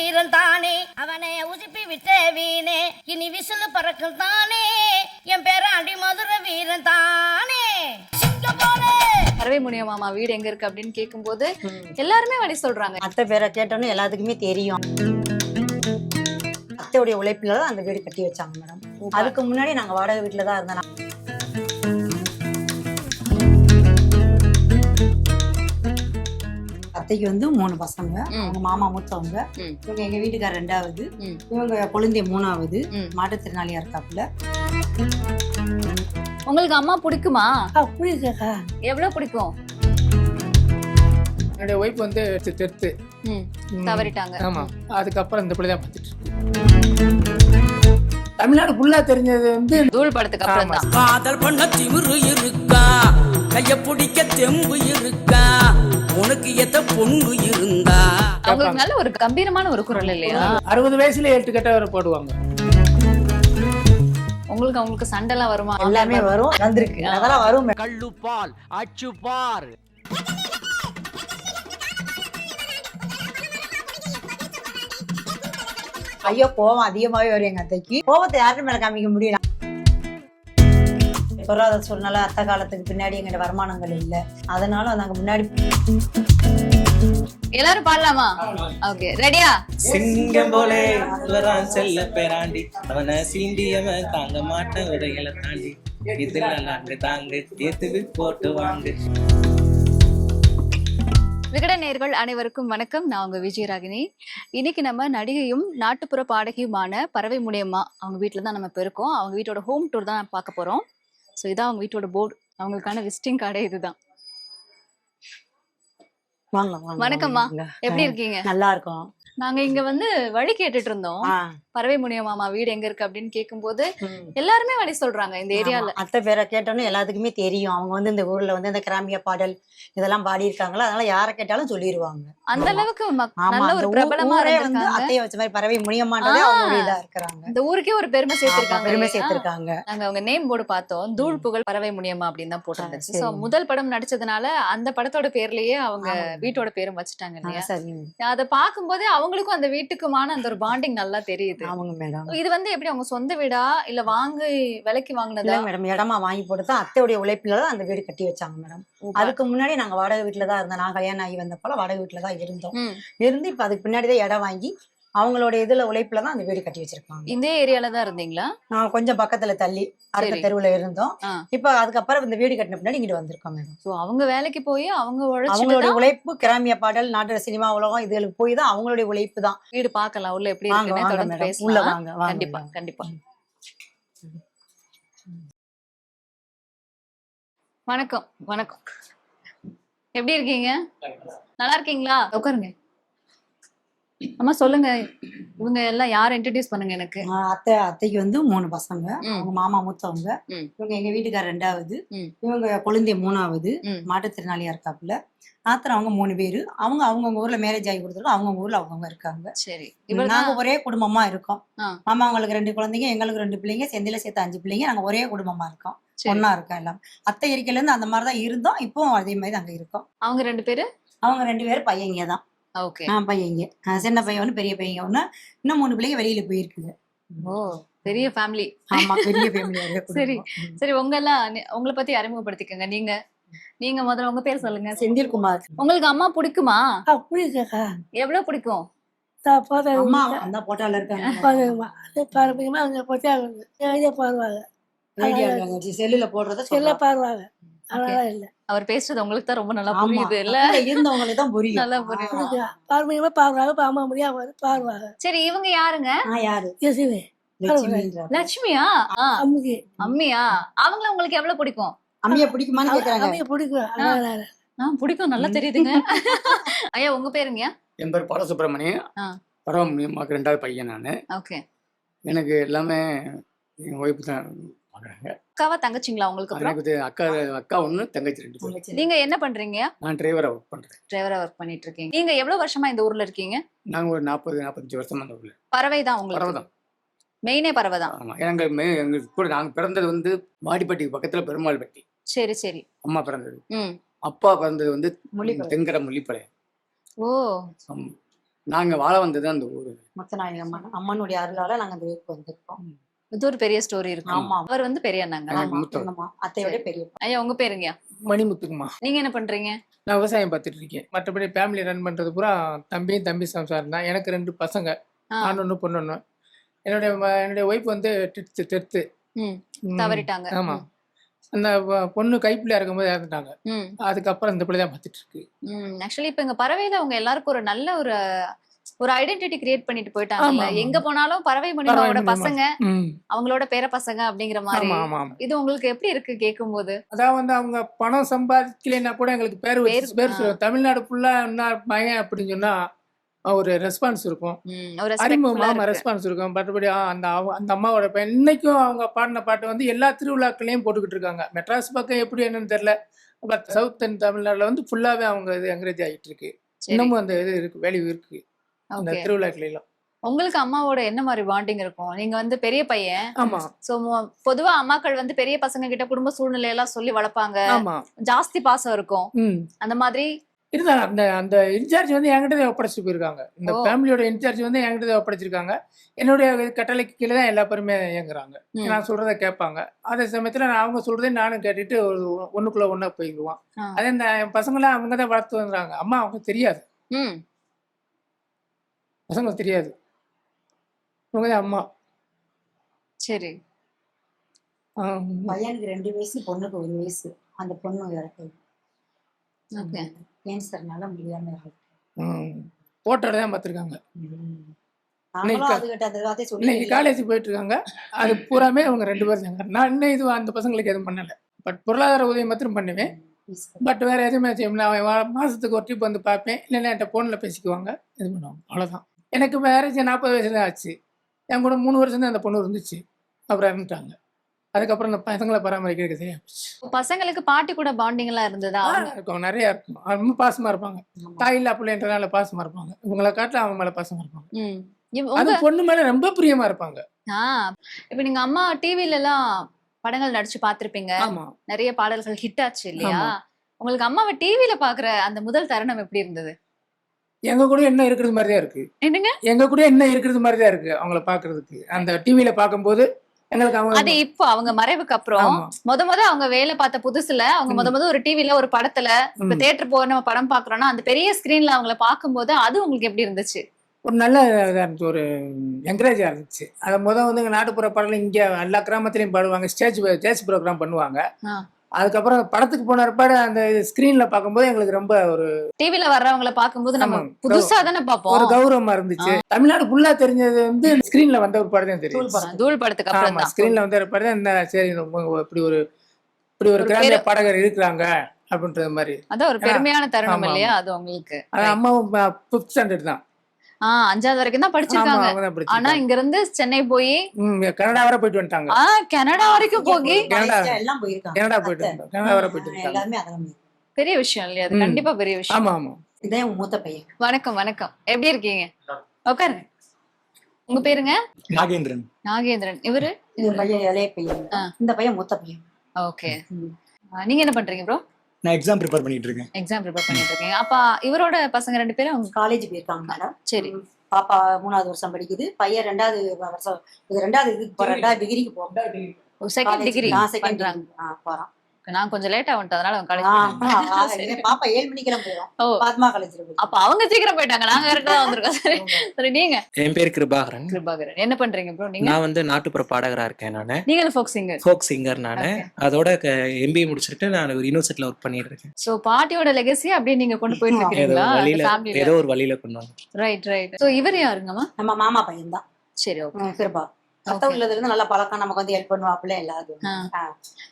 வீரன் தானே அவனை உசுப்பி விட்ட வீணே இனி விசிலு பறக்கும் தானே என் பேராண்டி மதுரை வீரன் தானே. பறவை முனிய மாமா வீடு எங்க இருக்கு அப்படின்னு கேட்கும்போது எல்லாருமே வழி சொல்றாங்க. அத்தை பேரை கேட்டோன்னு எல்லாத்துக்குமே தெரியும். அத்தையுடைய உழைப்புல தான் அந்த வீடு கட்டி வச்சாங்க மேடம். அதுக்கு முன்னாடி நாங்க வாடகை வீட்டுல தான் இருந்தோம். அத்தைக்கு வந்து மூணு பசங்க அவங்க மாமா மூத்தவங்க. இவங்க எங்க வீட்டுக்கார ரெண்டாவது. இவங்க குழந்தை மூணாவது. மாற்றுத்திறனாளியா இருக்காப்புல. உங்களுக்கு அம்மா பிடிக்குமா? புரியுதுக்கா எவ்வளவு பிடிக்கும்? என்னுடைய ஒய்ஃப் வந்து தெத்து. தவறிட்டாங்க. ஆமா. அதுக்கப்புறம் இந்த பிள்ளை தான் பார்த்துட்டு. தமிழ்நாடு ஃபுல்லா தெரிஞ்சது வந்து தூள் படத்துக்கு அப்புறம் தான். காதல் பண்ண திமிரு இருக்கா? கைய பிடிக்க தெம்பு இருக்கா? உனக்கு எத்த பொண்ணு இருந்தா. அவங்களுக்கு நல்ல ஒரு கம்பீரமான ஒரு குரல் இல்லையா? அறுபது வயசுல எட்டு கட்ட வரை போடுவாங்க. உங்களுக்கு அவங்களுக்கு சண்டைலாம் வருமா? எல்லாமே வரும் வந்திருக்கு. அதெல்லாம் வரும். madam. கள்ளுப்பால் அச்சுப்பார் ஐயோ கோவம் அதிகமாவே வரும் எங்க அத்தைக்கு. கோவத்தை யாருக்கும் மேல காமிக்க முடியல பொருளாதார சூழ்நிலை அத்தை காலத்துக்கு பின்னாடி எங்கிட்ட வருமானங்கள் இல்ல. அதனால நாங்க முன்னாடி எல்லாரும் பாடலாமா? ஓகே ரெடியா? சிங்கம் போலே வரான் செல்ல பேராண்டி. அவனை சீண்டியவன் தாங்க மாட்டேன் உடைகளை தாண்டி. இதுல நாங்க தாங்க ஏத்துக்கு போட்டு வாங்க. விகட நேர்கள் அனைவருக்கும் வணக்கம். நான் உங்க விஜயராகினி இன்னைக்கு நம்ம நடிகையும் நாட்டுப்புற பாடகியுமான பறவை முனியம்மா. அவங்க வீட்டில் தான் நம்ம இப்போ இருக்கோம். அவங்க வீட்டோட ஹோம் டூர் தான் பார்க்க போறோம். ஸோ இதான் அவங்க வீட்டோட போர்டு அவங்களுக்கான விசிட்டிங் கார்டே இதுதான். வாங்க வணக்கம்மா. எப்படி இருக்கீங்க? நல்லா இருக்கும். நாங்க இங்க வந்து வழி கேட்டுட்டு இருந்தோம். பறவை முனியம்மா வீடு எங்க இருக்கு அப்படின்னு கேட்கும்போது. எல்லாருமே வழி சொல்றாங்க இந்த ஏரியால. அத்தை பேரை கேட்டோன்னு எல்லாத்துக்குமே தெரியும். அவங்க வந்து இந்த ஊர்ல வந்து இந்த கிராமிய பாடல் இதெல்லாம் பாடி இருக்காங்களா அதனால யாரை கேட்டாலும் சொல்லிடுவாங்க அந்த அளவுக்கு நல்ல ஒரு பிரபலமா வந்து அத்தைய வச்ச மாதிரி பறவை முடியமாட்டதே ஆ. அவங்களுடைய இதா இருக்கிறாங்க. இந்த ஊருக்கே ஒரு பெருமை சேர்த்திருக்காங்க பெருமை? சேர்த்திருக்காங்க. நாங்க அவங்க நேம் போர்டு பார்த்தோம். தூள் புகழ் பறவை முனியம்மா அப்படின்னு தான் போட்டிருந்துச்சு. சோ முதல் படம் நடிச்சதுனால அந்த படத்தோட பேர்லயே அவங்க. வீட்டோட பேரும் வச்சுட்டாங்க இல்லையா? சரி அத பாக்கும்போதே அவங்களுக்கும் அந்த வீட்டுக்குமான அந்த ஒரு பாண்டிங் நல்லா தெரியுது. ஆமாங்க மேடம். இது வந்து எப்படி அவங்க சொந்த வீடா? இல்ல வாங்கி விலைக்கு வாங்குனதா? மேடம் இடமா வாங்கி போட்டு தான் அத்தையுடைய உழைப்புல தான் அந்த வீடு கட்டி வச்சாங்க மேடம். அதுக்கு முன்னாடி நாங்க வாடகை வீட்டுல தான் இருந்தோம். நான் கல்யாணம் ஆகி வந்தப்போல வாடகை வீட்டுல தான் இருந்தோம். இருந்து இப்ப அதுக்கு பின்னாடி தான் இடம் வாங்கி அவங்களோட இதுல உழைப்புல தான் அந்த வீடு கட்டி வச்சிருக்காங்க. இந்த ஏரியால தான் இருந்தீங்களா? நான் கொஞ்சம் பக்கத்துல தள்ளி அடுத்த. தெருவுல இருந்தோம். இப்ப அதுக்கப்புறம் இந்த வீடு கட்டின பின்னாடி இங்கிட்டு வந்திருக்கோம் மேடம். சோ அவங்க வேலைக்கு போய் அவங்க உழைச்சிட்டு உழைப்பு கிராமிய பாடல் நாட்டு சினிமா உலகம் இதுகளுக்கு போய் தான் அவங்களுடைய உழைப்பு தான். வீடு பார்க்கலாம். உள்ள எப்படி உள்ள வாங்க வாங்க கண்டிப்பா. கண்டிப்பா. வணக்கம். வணக்கம். எப்படி இருக்கீங்க? நல்லா இருக்கீங்களா? உட்காருங்க. அம்மா சொல்லுங்க. இவங்க எல்லாம் யார் இன்ட்ரடியூஸ் பண்ணுங்க எனக்கு? அத்தை அத்தைக்கு வந்து மூணு பசங்க. அவங்க மாமா மூத்தவங்க. இவங்க எங்க வீட்டுக்கார ரெண்டாவது. இவங்க குழந்தை மூணாவது. ம். மாற்றுத்திறனாளியா இருக்காப்புல. நாத்தர் அவங்க மூணு பேரு. அவங்க அவங்கவுங்க ஊர்ல மேரேஜ் ஆகி கொடுத்துருக்கோம் அவங்கவுங்க ஊர்ல அவங்கவுங்க இருக்காங்க. சரி. நாங்க ஒரே குடும்பமா இருக்கோம். மாமா அவங்களுக்கு ரெண்டு குழந்தைங்க எங்களுக்கு ரெண்டு பிள்ளைங்க செந்தில சேர்த்து அஞ்சு பிள்ளைங்க. நாங்க ஒரே குடும்பமா இருக்கோம். ஒண்ணா இருக்கோம் எல்லாம். அத்தை இருக்கையில இருந்து அந்த மாதிரிதான் இருந்தோம். இப்போ அதே மாதிரி அங்க இருக்கோம். அவங்க ரெண்டு பேரு? அவங்க ரெண்டு பேரும் பையங்க தான் ஓகே. ஆ, பையங்க சின்ன பையன் ஒண்ணு பெரிய பையன் ஒண்ணு. இன்னும் மூணு பிள்ளைங்க வெளியில போயிருக்குது. ஓ பெரிய ஃபேமிலி ஆமா பெரிய ஃபேமிலியா சரி. சரி உங்க எல்லாம் உங்களை பத்தி அறிமுகப்படுத்திக்கங்க. நீங்க நீங்க முதல்ல உங்க பேர் சொல்லுங்க. செந்தில்குமார். உங்களுக்கு அம்மா பிடிக்குமா? புரியுதுக்கா எவ்வளவு பிடிக்கும்? அம்மா அந்த போட்டோல இருக்காங்க. பாருங்கம்மா. அங்கே போட்டா நிறைய பாருவாங்க. செல்லுல போடுறத செல்ல. பாருவாங்க. அதெல்லாம் இல்லை. அவர் பேசுறது உங்களுக்கு தான் ரொம்ப நல்லா புரியுது இல்ல இருந்தவங்களுக்கு தான் புரியும். நல்லா புரியுது புரியுதா பாருங்கம்மா பாருவாங்க பாமா முடியாம பாருவாங்க சரி இவங்க யாருங்க? நான் யாரு? யசுவே லட்சுமியா? ஆ, அம்முக்கு. அம்மியா? அவங்கள உங்களுக்கு எவ்வளவு பிடிக்கும்? அம்மிய பிடிக்குமான்னு கேக்குறாங்க. அம்மையை பிடிக்கும். ஆ. பிடிக்கும் நல்லா தெரியுதுங்க. ஐயா உங்க பேருங்க என் பேர் பாலசுப்ரமணியம். ஆ. பரவமுனியம்மாக்கு ரெண்டாவது பையன் நான். ஓகே. எனக்கு எல்லாமே என் ஒய்ஃப் தான். பார்க்குறாங்க அக்காவா தங்கச்சிங்களா உங்களுக்கு அக்கா அக்கா ஒன்று தங்கச்சி ரெண்டு. நீங்க என்ன பண்றீங்க? நான் டிரைவராக ஒர்க் பண்ணுறேன் டிரைவரா ஒர்க் பண்ணிட்டு இருக்கீங்க நீங்க எவ்வளவு வருஷமா இந்த ஊர்ல இருக்கீங்க? நாங்கள் ஒரு நாற்பது நாற்பத்தஞ்சு வருஷமா அந்த ஊரில். பறவை தான் பரவ உங்களுக்கு? தான் மெயினே பறவை தான் ஆமாம் எங்கள் மே எங்கள் கூட நாங்கள் பிறந்தது வந்து வாடிப்பட்டிக்கு பக்கத்தில் பெருமாள்பட்டி. சரி சரி. அம்மா பிறந்தது. அப்பா பிறந்தது வந்து. தெங்கர முள்ளிப்பளை ஓ. நாங்க வாழ வந்தது அந்த ஊரு. முத்தநாயகி அம்மன் அம்மனுடைய அருளால நாங்க அந்த ஊருக்கு வந்திருக்கோம். இது ஒரு பெரிய ஸ்டோரி இருக்கு ஆமா. அவர் வந்து பெரிய அண்ணாங்க அத்தையோட பெரிய ஐயா உங்க பேருங்கயா மணிமுத்துக்குமா. நீங்க என்ன பண்றீங்க? நான் விவசாயம் பார்த்துட்டு இருக்கேன். மற்றபடி ஃபேமிலி ரன் பண்ணுறது பூரா தம்பியும் தம்பி சம்சாரம் தான். எனக்கு ரெண்டு பசங்க. நான் ஒன்று பொண்ணு என்னுடைய என்னுடைய ஒய்ஃப் வந்து டெத்து டெத்து ம், தவறிட்டாங்க. ஆமா. அந்த பொண்ணு கைப்பிள்ளையா இருக்கும்போது இறந்துட்டாங்க. ம். அதுக்கப்புறம் இந்த பிள்ளை தான் பார்த்துட்டு இருக்கு. ம். ஆக்சுவலி இப்ப இங்க பறவையில அவங்க எல்லாருக்கும் ஒரு நல்ல ஒரு ஒரு ஐடென்டிட்டி கிரியேட் பண்ணிட்டு ஆமா. எங்க போனாலும் பறவை மணிமா. பசங்க அவங்களோட பேர பசங்க அப்படிங்கிற மாதிரி. இது உங்களுக்கு எப்படி இருக்கு கேட்கும் போது அதான் வந்து அவங்க பணம் சம்பாதிக்கலைன்னா கூட எங்களுக்கு பேர் பேர், தமிழ்நாடு ஃபுல்லா என்ன பையன் அப்படின்னு சொன்னா ஒரு ரெஸ்பான்ஸ் இருக்கும். ம், ஒரு அறிமுகம் respectful-ஆ ஆமா இருக்கு. ரெஸ்பான்ஸ் இருக்கும். மற்றபடி அந்த அந்த அம்மாவோட பையன் இன்னைக்கும் அவங்க பாடின பாட்டு வந்து எல்லா திருவிழாக்களையும் போட்டுக்கிட்டு இருக்காங்க. மெட்ராஸ் பக்கம் எப்படி என்னன்னு தெரியல. பட் சவுத் அண்ட் தமிழ்நாடுல வந்து ஃபுல்லாவே அவங்க இது என்கரேஜ் ஆகிட்டு இருக்கு. இன்னமும் அந்த இது இருக்கு வேல்யூ இருக்கு. அந்த உங்களுக்கு அம்மாவோட என்ன மாதிரி பாண்டிங் இருக்கும்? நீங்க வந்து பெரிய பையன். ஆமா. சோ பொதுவா அம்மாக்கள் வந்து பெரிய பசங்க கிட்ட குடும்ப சூழ்நிலை எல்லாம் சொல்லி வளர்ப்பாங்க. ஜாஸ்தி பாசம் இருக்கும். அந்த மாதிரி? இருந்தாலும் அந்த அந்த இன்சார்ஜ் வந்து என்கிட்ட ஒப்படைச்சிட்டு போயிருக்காங்க. இந்த. ஃபேமிலியோட இன்சார்ஜ் வந்து என்கிட்ட ஒப்படைச்சிருக்காங்க. என்னுடைய கட்டளைக்கு கீழே தான் எல்லா பேருமே இயங்குறாங்க. நான் சொல்றத கேட்பாங்க. அதே சமயத்துல நான் அவங்க சொல்றதை நானும் கேட்டுட்டு ஒரு ஒண்ணுக்குள்ள ஒண்ணா போயிடுவான். அதே இந்த பசங்களாம் அவங்க தான் வளர்த்து வந்துறாங்க அம்மா அவங்க தெரியாது. ம் பசங்க தெரியாது. இவங்க தான் அம்மா. சரி. பையனுக்கு ரெண்டு வயசு பொண்ணுக்கு ஒரு வயசு. அந்த பொண்ணு இறக்கு ஓகே. கேன்சர்னால முடியாம இருக்கு ம். போட்டோட தான் பார்த்துருக்காங்க. இன்னைக்கு காலேஜ் போயிட்டு இருக்காங்க அது பூராமே அவங்க ரெண்டு பேரும் தாங்க நான் இன்னும் இது அந்த பசங்களுக்கு எதுவும் பண்ணல. பட் பொருளாதார உதவி மாத்திரம் பண்ணுவேன். பட் வேற எதுவுமே செய்ய முடியல. அவன் வா- மாசத்துக்கு ஒரு ட்ரிப் வந்து பார்ப்பேன். இல்லைன்னா என்கிட்ட ஃபோனில் பேசிக்குவாங்க. இது பண்ணுவாங்க. அவ்வளோதான் எனக்கு மேரேஜ் நாற்பது வயசு தான் ஆச்சு. என் கூட மூணு வருஷம் தான் அந்த பொண்ணு இருந்துச்சு. அப்புறம் இறந்துட்டாங்க. அதுக்கப்புறம் இந்த பசங்களை பராமரிக்கிறதுக்கு சரியா போச்சு. பசங்களுக்கு பாட்டி கூட பாண்டிங் எல்லாம் இருந்ததா? இருக்கும். நிறைய இருக்கும். ரொம்ப பாசமா இருப்பாங்க. தாய் இல்லா பிள்ளைன்றனால பாசமா இருப்பாங்க. இவங்களை காட்டில அவங்க மேல பாசமா இருப்பாங்க. அது பொண்ணு மேல ரொம்ப பிரியமா இருப்பாங்க. இப்ப நீங்க அம்மா டிவில எல்லாம் படங்கள் நடிச்சு பாத்திருப்பீங்க நிறைய பாடல்கள் ஹிட் ஆச்சு இல்லையா. உங்களுக்கு அம்மாவை டிவில பாக்குற அந்த முதல் தருணம் எப்படி இருந்தது? எங்க கூட என்ன இருக்கிறது மாதிரி தான் இருக்கு. என்னங்க? எங்க கூட என்ன இருக்கிறது மாதிரி தான் இருக்கு அவங்கள பாக்குறதுக்கு. அந்த டிவியில பார்க்கும்போது எங்களுக்கு அது இப்போ அவங்க மறைவுக்கு அப்புறம் முத முத அவங்க வேலை பார்த்த புதுசுல அவங்க முத முத ஒரு டிவில ஒரு படத்துல இப்ப ம். தியேட்டர் போய் நம்ம படம் பாக்குறோம்னா அந்த பெரிய ஸ்கிரீன்ல அவங்கள பாக்கும்போது அது உங்களுக்கு எப்படி இருந்துச்சு? ஒரு நல்ல ஒரு என்கரேஜா இருந்துச்சு. அதை முத வந்து நாட்டுப்புற பாடல் இங்க எல்லா கிராமத்துலயும் பாடுவாங்க. ஸ்டேஜ் ஸ்டேஜ் ப்ரோக்ராம் பண்ணுவாங்க. அதுக்கப்புறம் படத்துக்கு போன பிற்பாடு அந்த ஸ்கிரீன்ல பார்க்கும்போது எங்களுக்கு ரொம்ப ஒரு டிவில வர்றவங்கள பாக்கும்போது நம்ம. புதுசா தானே ஒரு பாப்போம் கௌரவமா இருந்துச்சு. தமிழ்நாடு ஃபுல்லா தெரிஞ்சது வந்து ஸ்கிரீன்ல வந்த ஒரு படம் தான் தெரியும். தூள் படத்துக்கு அப்புறம் ஆமா ஸ்கிரீன்ல வந்த ஒரு படம் இந்த சரி இந்த இப்படி ஒரு இப்படி ஒரு ஒரு கிராமிய பாடகர் இருக்கிறாங்க அப்படின்றது மாதிரி. அதான் ஒரு பெருமையான தருணம் இல்லையா? அது உங்களுக்கு. அம்மாவும் ஃபிஃப்த் ஸ்டாண்டர்ட் தான். ஆஹ் அஞ்சாவது வரைக்கும் தான் படிச்சிருக்காங்க. ஆனா. இங்க இருந்து சென்னை போய் கனடா வரை போயிட்டு வந்துட்டாங்க. கனடா வரைக்கும் போய் கனடா. மலேசியா எல்லாம் போயிருக்காங்க. கனடா போயிட்டு கனடா வரை போயிட்டு. பெரிய விஷயம் இல்லையா? அது. கண்டிப்பா பெரிய விஷயம். ஆமா ஆமா. இதான் மூத்த பையன். வணக்கம் வணக்கம். எப்படி இருக்கீங்க? உட்காருங்க உங்க பேருங்க? நாகேந்திரன். நாகேந்திரன். இவரு? இந்த பையன் இளைய பையன். இந்த பையன் மூத்த பையன். ஓகே. நீங்க என்ன பண்றீங்க ப்ரோ நான் எக்ஸாம் ப்ரிப்பேர் பண்ணிட்டு இருக்கேன் எக்ஸாம் ப்ரிப்பேர் பண்ணிட்டு இருக்கீங்க அப்ப இவரோட பசங்க ரெண்டு பேரும் அவங்க காலேஜ் போயிருக்காங்க மேடம் சரி. பாப்பா மூணாவது வருஷம் படிக்குது. பையன் ரெண்டாவது வருஷம் இது ரெண்டாவது இதுக்கு ரெண்டாவது டிகிரிக்கு போறான் செகண்ட் டிகிரி செகண்ட் போறான். நான் கொஞ்சம் லேட்டா வந்துட்டேன் அதனால அவங்க காலேஜ் பாப்பா ஏழு மணிக்கெல்லாம் போயிடும். பாத்மா காலேஜ்ல போய் அப்ப அவங்க சீக்கிரம் போயிட்டாங்க நாங்க கரெக்டா தான் வந்திருக்கோம். சரி சரி நீங்க? என் பேர் கிருபாகரன். கிருபாகரன். என்ன பண்றீங்க ப்ரோ நீங்க? நான் வந்து நாட்டுப்புற பாடகரா இருக்கேன் நான். நீங்களும் ஃபோக் சிங்கர் ஃபோக் சிங்கர் நான். அதோட எம்பிஏ முடிச்சுட்டு நான் ஒரு யூனிவர்சிட்டியில் ஒர்க் பண்ணிட்டு இருக்கேன். சோ பாட்டியோட லெகசி அப்படியே நீங்க கொண்டு போயிட்டு இருக்கீங்களா? ஏதோ ஒரு வழியில கொண்டு வந்து ரைட் ரைட் சோ இவர் யாருங்கம்மா? நம்ம மாமா பையன் தான் சரி ஓகே கிருபா. அத்தை உள்ளதுல இருந்து நல்ல பழக்கம் நமக்கு வந்து ஹெல்ப் பண்ணுவாப்புல எல்லாரும்.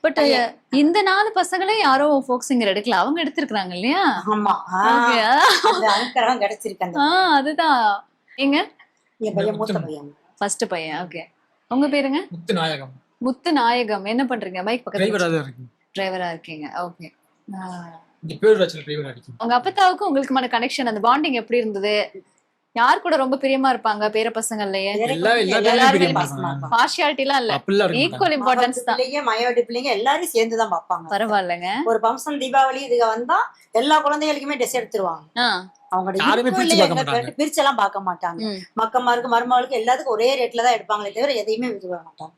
பட். இந்த நாலு பசங்களையும் யாரோ ஃபோக் சிங்கர் எடுக்கல அவங்க எடுத்திருக்காங்க இல்லையா? ஆமா. ஆ, Okay. அந்த அனுக்கரம் கிடைச்சிருக்கு அந்த ஆ அதுதான். எங்க? என் பையன் மூத்த பையன். ஃபர்ஸ்ட் பையன் ஓகே உங்க பேருங்க? முத்து நாயகம். முத்து நாயகம். என்ன பண்றீங்க? பைக் பக்கத்துல தான் இருக்கு டிரைவரா இருக்கீங்க. ஓகே டிரைவர் உங்க அப்பத்தாவுக்கும் உங்களுக்குமான கனெக்ஷன் அந்த பாண்டிங் எப்படி இருந்தது? யார் கூட ரொம்ப பிரியமா இருப்பாங்க? பேர பசங்கள்லயே. எல்லாருமே பேரையும் பிரியமா. பார்ஷியாலிட்டி எல்லாம் இல்ல. ஈக்குவல். இம்பார்ட்டன்ஸ் தான். மயோடி பிள்ளைங்க எல்லாரும் சேர்ந்து தான் பார்ப்பாங்க. பரவாயில்லைங்க. ஒரு ஃபங்க்ஷன் தீபாவளி இதுக வந்தா எல்லா குழந்தைகளுக்குமே ட்ரெஸ் எடுத்துருவாங்க. ஆ, அவங்களோட பிரிச்சு இல்லையா பார்க்க எங்க மாட்டாங்க. மக்கமாருக்கு மருமகளுக்கு எல்லாத்துக்கும் ஒரே ரேட்ல தான் எடுப்பாங்களே தவிர எதையுமே பண்ண மாட்டாங்க.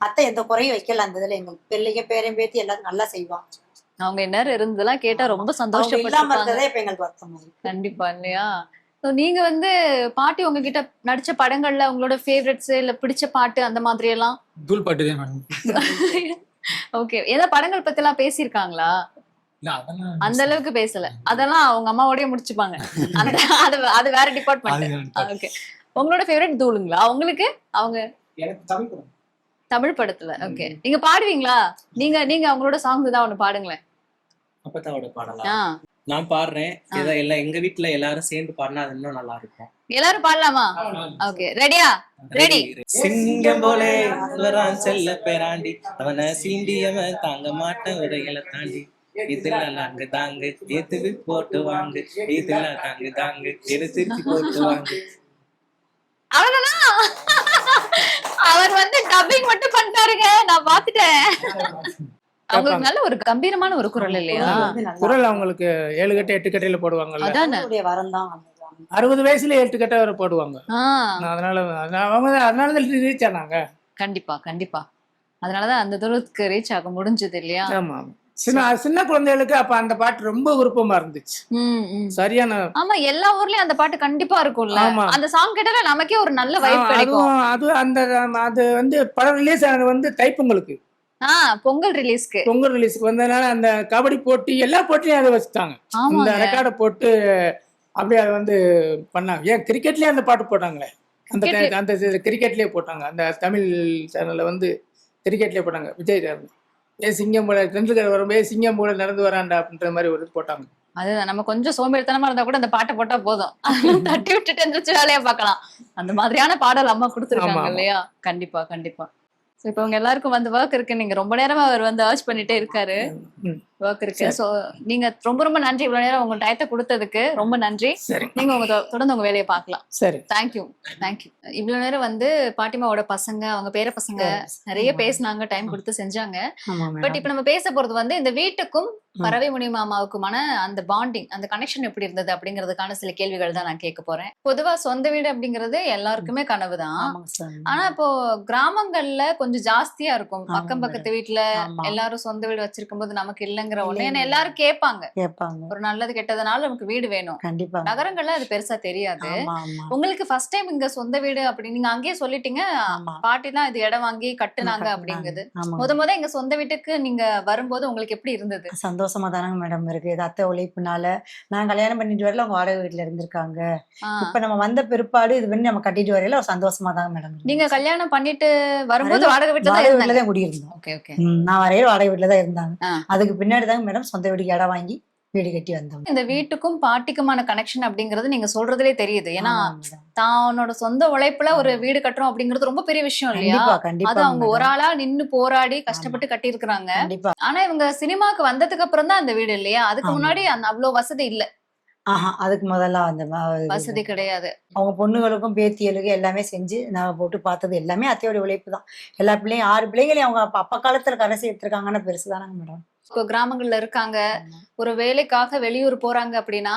அத்தை எந்த குறையும் வைக்கல அந்த இதுல. எங்களுக்கு பிள்ளைங்க பேரன் பேத்தி எல்லாத்துக்கும் நல்லா செய்வாங்க. அவங்க என்ன இருந்ததெல்லாம் கேட்டா ரொம்ப அவங்க இல்லாம சந்தோஷப்பட்டிருப்பாங்க இருந்ததே இப்ப எங்களுக்கு வருத்தம் மாதிரி கண்டிப்பா இல்லையா? So, நீங்க வந்து பாட்டி உங்ககிட்ட நடிச்ச படங்கள்ல உங்களோட ஃபேவரட்ஸ் இல்ல பிடிச்ச பாட்டு அந்த மாதிரி எல்லாம் தூள் பாட்டு தான் மேடம் ஓகே ஏதாவது படங்கள் பத்தி எல்லாம் பேசியிருக்காங்களா அந்த அளவுக்கு பேசல. அதெல்லாம் அவங்க அம்மாவோடய முடிச்சுப்பாங்க. அந்த அது அது வேற டிபார்ட்மெண்ட் ஓகே உங்களோட ஃபேவரட் தூளுங்களா? உங்களுக்கு? அவங்க? எனக்கு தமிழ் படத்துல. ஓகே நீங்க பாடுவீங்களா? நீங்க நீங்க அவங்களோட சாங் தான் ஒண்ணு பாடுங்களேன். அப்பத்தாவோட ஆ. பாடலாம் நான் பாடுறேன். ஏதோ எல்லாம் எங்க வீட்ல எல்லாரும் சேர்ந்து பாடினா அது இன்னும் நல்லா இருக்கும் எல்லாரும் பாடலாமா? ஓகே ரெடியா? ரெடி. சிங்கம் போலே வரான் செல்ல பேராண்டி. அவனை சீண்டியவன் தாங்க மாட்டேன் உரைகளை தாண்டி. இதுல நாங்க தாங்க ஏத்துவி போட்டு வாங்க. இதுல தாங்க தாங்க எடுத்துருச்சு போட்டு வாங்க. அவ்வளவுதான்? அவர் வந்து டப்பிங் மட்டும் பண்ணிட்டாருங்க. நான் பாத்துட்டேன் அவங்களுக்கு நல்ல ஒரு கம்பீரமான ஒரு குரல் இல்லையா? குரல். அவங்களுக்கு ஏழு கட்டை எட்டு கட்டையில போடுவாங்கல்ல. அதானே. அவங்களுடைய வரம் தான் அந்த அறுபது வயசுல எட்டு கட்டை வரை போடுவாங்க. அதனால அவங்க அதனால தான் ரீச் ஆனாங்க. கண்டிப்பா கண்டிப்பா. அதனாலதான் அந்த தூரத்துக்கு ரீச் ஆக முடிஞ்சது இல்லையா? ஆமா. சின்ன சின்ன குழந்தைகளுக்கு அப்ப அந்த பாட்டு ரொம்ப விருப்பமா இருந்துச்சு. சரியான ஆமா எல்லா ஊர்லயும் அந்த பாட்டு கண்டிப்பா இருக்கும்ல. அந்த சாங் கேட்டாலே நமக்கே ஒரு நல்ல வைப் கிடைக்கும். அது அந்த அது வந்து படம் ரிலீஸ் ஆனது வந்து தைப்பொங்கலுக்கு. பொங்கல் ரிலீஸ்க்கு பொங்கல் ரிலீஸ்க்கு வந்ததுனால அந்த கபடி போட்டி எல்லா போட்டியும் அதை வச்சுட்டாங்க. ஆமாங்க. ரெக்கார்டை போட்டு அப்படியே அதை வந்து பண்ணாங்க. ஏன் கிரிக்கெட்லயே அந்த பாட்டு போட்டாங்களே? அந்த அந்த கிரிக்கெட்லயே போட்டாங்க. அந்த தமிழ் சேனல்ல வந்து கிரிக்கெட்லயே போட்டாங்க. விஜய் சார். ஏ சிங்கம் போல டெண்டுல்கர் வரும்போது சிங்கம் போல நடந்து வரான்டா அப்படின்ற மாதிரி ஒரு போட்டாங்க. அதுதான். நம்ம கொஞ்சம் சோம்பேறித்தனமா இருந்தா கூட அந்த பாட்டை போட்டா போதும். தட்டி விட்டுட்டு எந்திரிச்சு வேலையை பார்க்கலாம். அந்த மாதிரியான பாடல் அம்மா கொடுத்துருக்காங்க. இல்லையா? கண்டிப்பா கண்டிப்பா. இப்போ உங்க எல்லாருக்கும் வந்து ஒர்க் இருக்கு. நீங்க ரொம்ப நேரமா அவர் வந்து ஆர்ச் பண்ணிட்டே இருக்காரு. ஒர்க் இருக்கு. சோ நீங்க ரொம்ப ரொம்ப நன்றி இவ்வளவு நேரம் உங்க டயத்தை கொடுத்ததுக்கு. ரொம்ப நன்றி. நீங்க உங்க தொடர்ந்து உங்க வேலையை பார்க்கலாம். சரி. தேங்க்யூ தேங்க்யூ இவ்வளவு நேரம் வந்து பாட்டிமாவோட பசங்க அவங்க பேர பசங்க நிறைய பேசினாங்க டைம் கொடுத்து செஞ்சாங்க. பட் இப்ப நம்ம பேச போறது வந்து இந்த வீட்டுக்கும் பறவை முனி மாமாவுக்குமான அந்த பாண்டிங் அந்த கனெக்ஷன் எப்படி இருந்தது அப்படிங்கிறதுக்கான சில கேள்விகள் தான் நான் கேட்க போறேன். பொதுவா சொந்த வீடு அப்படிங்கிறது எல்லாருக்குமே கனவுதான். ஆமாங்க சார். ஆனா இப்போ கிராமங்கள்ல கொஞ்சம் ஜாஸ்தியா இருக்கும். ஆமா அக்கம் பக்கத்து. வீட்டுல. எல்லாரும் சொந்த வீடு வச்சிருக்கும் போது நமக்கு இல்லைங்கிற ஒண்ணு ஏன்னா. எல்லாரும் கேட்பாங்க. கேட்பாங்க. ஒரு நல்லது கெட்டதுனால நமக்கு வீடு வேணும். கண்டிப்பா. நகரங்கள்ல அது பெருசா தெரியாது. உங்களுக்கு ஃபர்ஸ்ட் டைம் இங்க சொந்த வீடு அப்படி நீங்க அங்கேயே சொல்லிட்டீங்க. பாட்டி தான் இது இடம் வாங்கி கட்டுனாங்க ஆமா முத முத எங்க சொந்த வீட்டுக்கு நீங்க வரும்போது உங்களுக்கு எப்படி இருந்தது? சந்தோஷமா தானங்க மேடம் இருக்கு. இது அத்தை உழைப்புனால நான் கல்யாணம் பண்ணிட்டு வரல அவங்க வாடகை வீட்டுல இருந்திருக்காங்க. இப்ப நம்ம வந்த பிற்பாடு இது பண்ணி நம்ம கட்டிட்டு வரையில ஒரு சந்தோஷமா தாங்க மேடம் நீங்க கல்யாணம் பண்ணிட்டு வரும்போது வாடகை வீட்டுல தான் தான் குடியிருந்தோம். Okay okay. ம், நான் வரையில வாடகை வீட்டுல தான் இருந்தாங்க. அதுக்கு பின்னாடி தாங்க மேடம் சொந்த வீட்டுக்கு இடம் வாங்கி வீடு கட்டி வந்தோம். இந்த வீட்டுக்கும் பாட்டிக்குமான கனெக்ஷன் அப்படிங்கிறது நீங்க சொல்றதுலே தெரியுது. ஏன்னா. தானோட சொந்த உழைப்புல ஒரு வீடு கட்டுறோம் அப்படிங்கிறது ரொம்ப பெரிய விஷயம் இல்லையா? கண்டிப்பா அது அவங்க ஒரு. ஆளா நின்னு போராடி கஷ்டப்பட்டு கட்டி இருக்கிறாங்க ஆனா இவங்க சினிமாக்கு வந்ததுக்கு அப்புறம் தான் அந்த வீடு இல்லையா? அதுக்கு. முன்னாடி அந்த அவ்வளவு வசதி இல்ல. ஆஹா அதுக்கு முதல்ல அந்த வசதி கிடையாது. அவங்க பொண்ணுகளுக்கும் பேத்தியலுக்கும் எல்லாமே செஞ்சு நான் போட்டு பார்த்தது எல்லாமே அத்தையோட உழைப்பு தான். எல்லா பிள்ளையும் ஆறு பிள்ளைங்களையும் அவங்க அப்ப அப்ப காலத்துல கரைசி எடுத்திருக்காங்கன்னா பெருசுதானங்க மேடம் இப்போ கிராமங்கள்ல இருக்காங்க. ஒரு வேலைக்காக வெளியூர் போறாங்க அப்படின்னா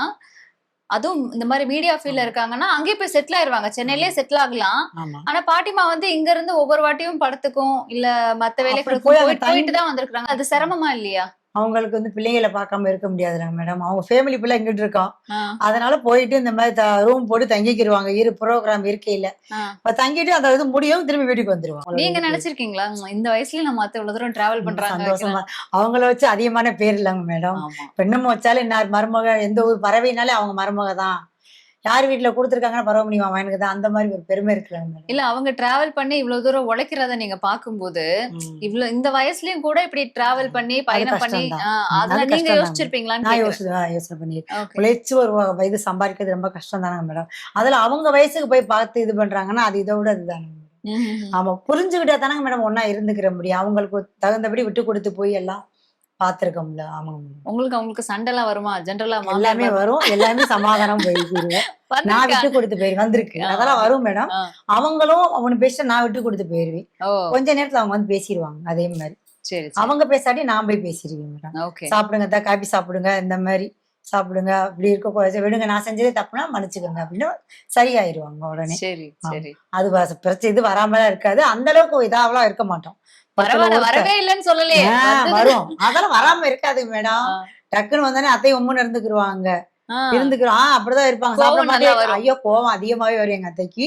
அதுவும் இந்த மாதிரி மீடியா ஃபீல்ட்ல இருக்காங்கன்னா அங்கேயே போய் செட்டில் ஆயிருவாங்க. சென்னையிலேயே செட்டில் ஆகலாம். ஆனா பாட்டிமா வந்து இங்க இருந்து ஒவ்வொரு வாட்டியும் படத்துக்கும். இல்ல மத்த தங்கி- போயிட்டு தான் வந்திருக்காங்க அது சிரமமா இல்லையா? அவங்களுக்கு வந்து பிள்ளைங்களை பார்க்காம இருக்க முடியாதுங்க மேடம் அவங்க ஃபேமிலி பிள்ளை இங்கிட்டு இருக்கோம் அதனால போயிட்டு இந்த மாதிரி ரூம் போட்டு தங்கிக்கிருவாங்க. இரு ப்ரோக்ராம் இருக்கையில தங்கிட்டு அந்த இது முடியும் திரும்பி வீட்டுக்கு வந்துருவாங்க. நீங்க நினைச்சிருக்கீங்களா? இந்த வயசுலயும் நம்ம மத்த இவ்வளவு தூரம் டிராவல் பண்றாங்க சந்தோஷமா அவங்கள வச்சு அதிகமான பேர் இல்லைங்க மேடம் பெண்ணும் வச்சாலும் இன்னார் மருமக எந்த ஊர் பறவைனாலே அவங்க மருமக தான் யார் வீட்டுல கொடுத்துருக்காங்கன்னா பரவ முடியுமா எனக்கு தான் அந்த மாதிரி ஒரு பெருமை இருக்கிறாங்க இல்ல அவங்க டிராவல் பண்ணி இவ்வளவு தூரம் உழைக்கிறத நீங்க பாக்கும்போது. இவ்வளவு இந்த வயசுலயும் கூட இப்படி டிராவல் பண்ணி பயணம் பண்ணி அதெல்லாம் அது நீங்க கஷ்டம்தான். யோசிச்சிருப்பீங்களான்னு நான். யோசிச்சு யோசனை பண்ணியிருக்கேன் Okay. உழைச்சு ஒரு வ- இது சம்பாதிக்கிறது ரொம்ப கஷ்டம் தானங்க மேடம் அதுல அவங்க வயசுக்கு போய் பார்த்து இது பண்றாங்கன்னா அது இதை விட ம். ஆமா புரிஞ்சுக்கிட்டா தானங்க மேடம் ஒன்னா இருந்துக்கிற முடியும் அவங்களுக்கு தகுந்தபடி விட்டு கொடுத்து போய் எல்லாம் பாத்திருக்கோம்ல. ஆமாங்க உங்களுக்கு அவங்களுக்கு சண்டை எல்லாம் வருமா ஜென்ரலா எல்லாமே வரும். எல்லாமே சமாதானம் போயிருவேன் நான் விட்டு கொடுத்து போயிருவேன். வந்திருக்கு. அதெல்லாம் வரும் மேடம். அவங்களும் அவனு பேச நான் விட்டு கொடுத்து போயிருவேன். கொஞ்ச நேரத்துல அவங்க வந்து பேசிடுவாங்க அதே மாதிரி. சரி அவங்க பேசாட்டி நான் போய் பேசிடுவேன் மேடம் ஓகே. சாப்பிடுங்க தா காபி சாப்பிடுங்க இந்த மாதிரி சாப்பிடுங்க. அப்படி இருக்க விடுங்க நான் செஞ்சதே தப்புனா மன்னிச்சுக்கோங்க அப்படின்னு சரியாயிருவாங்க உடனே. சரி ஆமா. சரி. அது பிரச்சனை இது வராமலாம் இருக்காது. அந்த அளவுக்கு இதாவெல்லாம் இருக்க மாட்டோம். வரவே இல்லைன்னு சொல்லலையே. வரும். அதெல்லாம் வராம இருக்காது மேடம். டக்குன்னு வந்தானே அத்தையும் உம்முன்னு இருந்துக்குருவாங்க இருந்துக்கிறோம். அப்படிதான் இருப்பாங்க. சாப்பிட மாட்டேன். ஐயோ கோவம் அதிகமாவே வரும் எங்க அத்தைக்கு.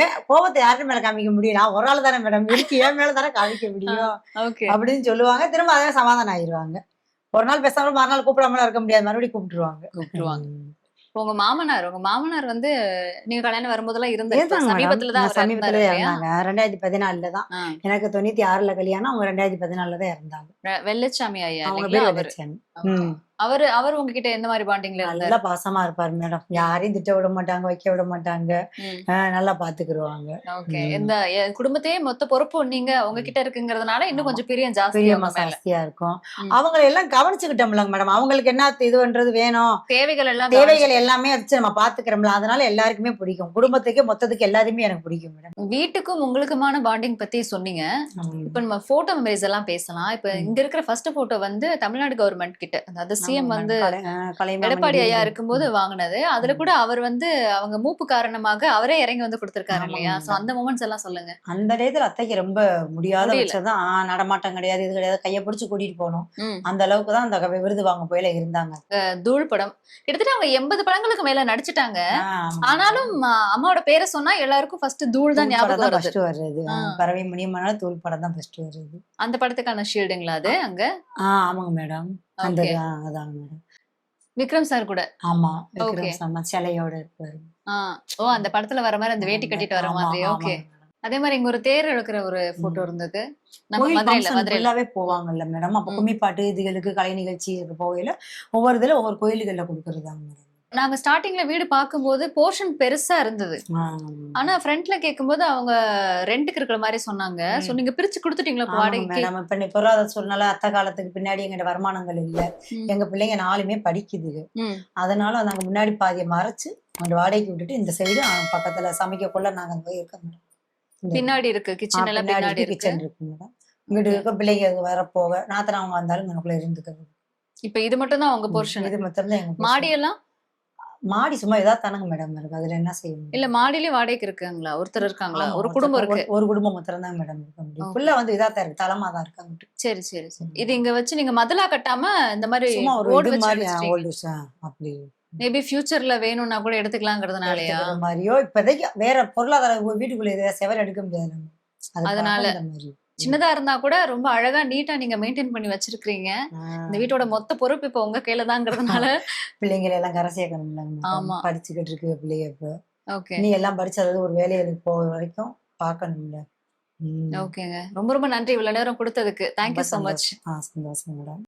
ஏன் கோவத்தை யார்கிட்ட மேல காமிக்க முடியும்? நான் ஒரு ஆள் தானே மேடம். இருக்கு என் மேல தானே காமிக்க முடியும்? அப்படின்னு சொல்லுவாங்க. திரும்ப அதே சமாதானம் ஆயிருவாங்க ஒரு நாள் பேசாம மறுநாள் கூப்பிடாமலாம் இருக்க முடியாது. மறுபடியும் கூப்பிட்டுருவாங்க. கூப்பிட்டுருவாங்க. உங்க மாமனார் உங்க மாமனார் வந்து நீங்க கல்யாணம் வரும்போதெல்லாம் இருந்தாங்க சமீபத்துல தான் சமீபத்துல? இருந்தாங்க ரெண்டாயிரத்தி பதினாலுல தான். எனக்கு தொண்ணூத்தி ஆறுல கல்யாணம் அவங்க ரெண்டாயிரத்தி பதினாலுல தான் இருந்தாங்க வெள்ளச்சாமி ஐயா அவங்க பேர் வெள்ளச்சாமி. அவரு அவர் உங்ககிட்ட எந்த மாதிரி பாண்டிங்ல நல்லா பாசமா இருப்பாரு மேடம். யாரையும் திட்ட விட மாட்டாங்க வைக்க விட மாட்டாங்க. நல்லா பாத்துக்கிடுவாங்க ஓகே. இந்த குடும்பத்தையே மொத்த பொறுப்பு நீங்க உங்ககிட்ட இருக்குங்கிறதுனால இன்னும் கொஞ்சம் பிரியம் ஜாஸ்தி ஜாஸ்தியா இருக்கும். அவங்களை எல்லாம் கவனிச்சுக்கிட்டோம்லங்க மேடம். அவங்களுக்கு என்ன இது பண்றது வேணும்? தேவைகள் எல்லாம் தேவைகள் எல்லாமே வச்சு நம்ம பாத்துக்கிறோம்ல. அதனால எல்லாருக்குமே பிடிக்கும். குடும்பத்துக்கு மொத்தத்துக்கு எல்லாத்தையுமே எனக்கு பிடிக்கும் மேடம். வீட்டுக்கும் உங்களுக்குமான பாண்டிங் பத்தி சொன்னீங்க. இப்ப நம்ம போட்டோ மெமரிஸ் எல்லாம் பேசலாம். இப்ப. இங்க இருக்கிற ஃபர்ஸ்ட் போட்டோ வந்து தமிழ்நாடு கவர்மெண்ட் கிட்ட. அதாவது சிஎம் வந்து எடப்பாடி ஐயா. இருக்கும்போது வாங்கினது. அதுல கூட அவர் வந்து அவங்க மூப்பு காரணமாக அவரே இறங்கி வந்து கொடுத்திருக்காரு இல்லையா? சோ. அந்த மூமெண்ட்ஸ் எல்லாம் சொல்லுங்க. அந்த டயத்துல அத்தைக்கு ரொம்ப முடியாத. வச்சதான் நடமாட்டம் கிடையாது இது கிடையாது கையை பிடிச்சு கூட்டிட்டு போனோம். அந்த அளவுக்கு தான் அந்த விருது வாங்க போயில இருந்தாங்க. தூள் படம். கிட்டத்தட்ட அவங்க எண்பது படங்களுக்கு மேல நடிச்சிட்டாங்க. ஆனாலும் அம்மாவோட பேரை சொன்னா எல்லாருக்கும் ஃபர்ஸ்ட் தூள் தான் ஞாபகம் வருது. பறவை முடியுமானாலும் தூள் படம் தான் ஃபர்ஸ்ட் வருது. அந்த படத்துக்கான ஷீல்டுங்களா அது அங்க? ஆமாங்க மேடம். அந்த அதாங்க மேடம். விக்ரம் சார் கூட? ஆமா. விக்ரம் சம்மன் சிலையோட இருப்பாரு. ஓ அந்த படத்துல வர மாதிரி அந்த வேட்டி கட்டிட்டு வர மாதிரி ஓகே. அதே மாதிரி இங்க ஒரு தேர் எடுக்கிற ஒரு போட்டோ. இருந்தது. ஃபுல்லாவே போவாங்கல்ல மேடம்? அப்ப ம். கும்மிப்பாட்டு இதுகளுக்கு கலை நிகழ்ச்சி போகையில ஒவ்வொரு இதுல ஒவ்வொரு கோயிலுகள்ல கொடுக்கறதாங்க மேடம். நாங்க ஸ்டார்டிங்ல வீடு பார்க்கும்போது போர்ஷன் பெருசா இருந்தது. ஆனா ஃப்ரண்ட்ல கேட்கும்போது அவங்க ரெண்டுக்கு இருக்கிற மாதிரி சொன்னாங்க. சோ. நீங்க பிரிச்சு கொடுத்துட்டீங்களா வாடகைக்கு? மேடம். இப்ப பொருளாதார சூழ்நிலை அத்தை காலத்துக்கு பின்னாடி எங்கிட்ட வருமானங்கள் இல்ல. எங்க பிள்ளைங்க நாலுமே படிக்குதுங்க ம். அதனால நாங்க முன்னாடி பாதியை மறைச்சு அவங்க வாடகைக்கு விட்டுட்டு இந்த சைடு பக்கத்துல சமைக்கக்குள்ள நாங்க போய் இருக்கோம் மேடம். பின்னாடி இருக்கு. கிச்சன் எல்லாம் பின்னாடி இருக்கு. கிச்சன் இருக்கு மேடம். இங்கிட்டு இருக்க பிள்ளைங்க வர போக. நாத்தனா அவங்க வந்தாலும் எனக்குள்ள இருந்துக்கிறது. இப்ப இது மட்டும் தான் உங்க போர்ஷன் இது மட்டும் தான் எங்க மாடி சும்மா ஏதாவது தானங்க மேடம் இருக்கு. அதுல என்ன செய்ய முடியும்? இல்ல மாடியிலயும் வாடகைக்கு இருக்காங்களா? ஒருத்தர் இருக்காங்களா? ஒரு ஒருத்தர் குடும்பம் இருக்கு. ஒரு குடும்பம் மாத்திரம் தான் மேடம் இருக்க முடியும். Okay. புள்ள வந்து இதா தான் இருக்கு. தலமா தான் இருக்காங்க. சரி சரி சரி. இது இங்க வச்சு நீங்க மதுலா கட்டாம இந்த மாதிரி சும்மா ஒரு வச்சு மாதிரி அப்படி. மேபி ஃபியூச்சர்ல வேணும்னா கூட எடுத்துக்கலாங்கிறதுனாலயா? மாதிரியோ இப்போதைக்கு வேற பொருளாதார வீட்டுக்குள்ள செவர் எடுக்க முடியாது அதனால. சின்னதா இருந்தா கூட ரொம்ப அழகா நீட்டா நீங்க மெயின்டைன் பண்ணி வச்சிருக்கீங்க இந்த வீட்டோட மொத்த பொறுப்பு இப்ப உங்க கையில தாங்கிறதுனால. பிள்ளைங்களை எல்லாம் கரை சேர்க்கணும்ல ஆமா. படிச்சுக்கிட்டு இருக்கு பிள்ளைங்க இப்ப. ஓகே. நீ எல்லாம் படிச்சு அதாவது ஒரு வேலைகளுக்கு போகிற வரைக்கும் பார்க்கணும்ல. ஓகேங்க. ரொம்ப ரொம்ப நன்றி இவ்வளவு நேரம் கொடுத்ததுக்கு. தேங்க்யூ so மச் சந்தோஷம் மேடம்